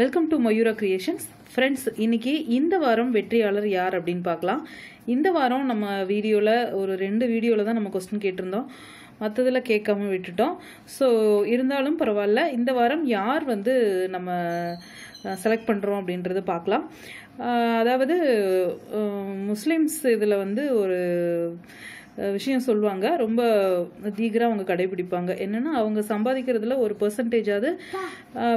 Welcome to Mayura creations friends இன்னைக்கு இந்த வாரம் வெற்றியாளர் யார் அப்படின்னு பார்க்கலாம். இந்த வாரம் நம்ம வீடியோவில் ஒரு ரெண்டு வீடியோவில் தான் நம்ம கொஸ்டின் கேட்டிருந்தோம். மற்றதில் கேட்காம விட்டுட்டோம். ஸோ இருந்தாலும் பரவாயில்ல இந்த வாரம் யார் வந்து நம்ம செலக்ட் பண்ணுறோம் அப்படின்றத பார்க்கலாம். அதாவது முஸ்லீம்ஸ் இதில் வந்து ஒரு விஷயம் சொல்லுவாங்க. ரொம்ப தீவிரம் அவங்க கடைபிடிப்பாங்க. என்னன்னா அவங்க சம்பாதிக்கிறதுல ஒரு பெர்சன்டேஜாவது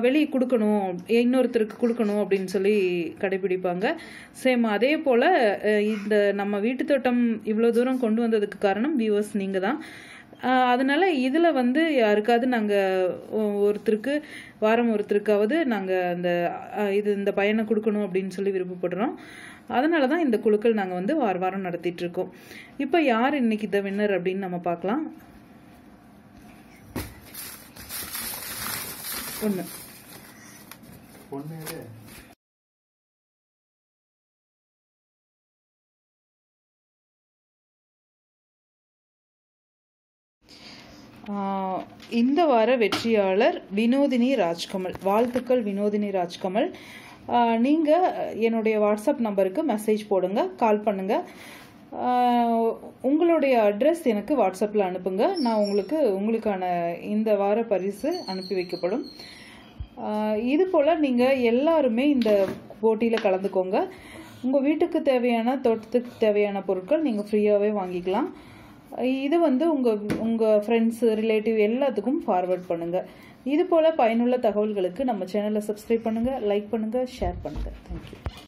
வெளியே கொடுக்கணும். இன்னொருத்தருக்கு கொடுக்கணும் அப்படின்னு சொல்லி கடைபிடிப்பாங்க. சேம் அதே போல் இந்த நம்ம வீட்டு தோட்டம் இவ்வளோ தூரம் கொண்டு வந்ததுக்கு காரணம் வியூவர்ஸ் நீங்கள் தான் அதனால இதில் வந்து யாருக்காவது நாங்கள் ஒருத்தருக்கு வாரம் ஒருத்தருக்காவது நாங்கள் அந்த இது இந்த பயனை கொடுக்கணும் அப்படின்னு சொல்லி விருப்பப்படுறோம். அதனால தான் இந்த குழுக்கள் நாங்கள் வந்து வார வாரம் நடத்திட்டு இருக்கோம். இப்போ யார் இன்னைக்கு த வின்னர் அப்படின்னு நம்ம பார்க்கலாம். ஒன்று இந்த வார வெற்றியாளர் வினோதினி ராஜ்கமல் வாழ்த்துக்கள் வினோதினி ராஜ்கமல். நீங்கள் என்னுடைய வாட்ஸ்அப் நம்பருக்கு மெசேஜ் போடுங்க கால் பண்ணுங்க. உங்களுடைய அட்ரஸ் எனக்கு வாட்ஸ்அப்பில் அனுப்புங்க. நான் உங்களுக்கு உங்களுக்கான இந்த வார பரிசு அனுப்பி வைக்கப்படும். இது போல் நீங்கள் எல்லாருமே இந்த போட்டியில் கலந்துக்கோங்க. உங்கள் வீட்டுக்கு தேவையான தோட்டத்துக்கு தேவையான பொருட்கள் நீங்கள் ஃப்ரீயாகவே வாங்கிக்கலாம். இது வந்து உங்கள் உங்கள் ஃப்ரெண்ட்ஸு ரிலேட்டிவ் எல்லாத்துக்கும் ஃபார்வர்ட் பண்ணுங்கள் இது போல் பயனுள்ள தகவல்களுக்கு நம்ம சேனலை சப்ஸ்கிரைப் பண்ணுங்கள் லைக் பண்ணுங்கள் ஷேர் பண்ணுங்கள் தேங்க்யூ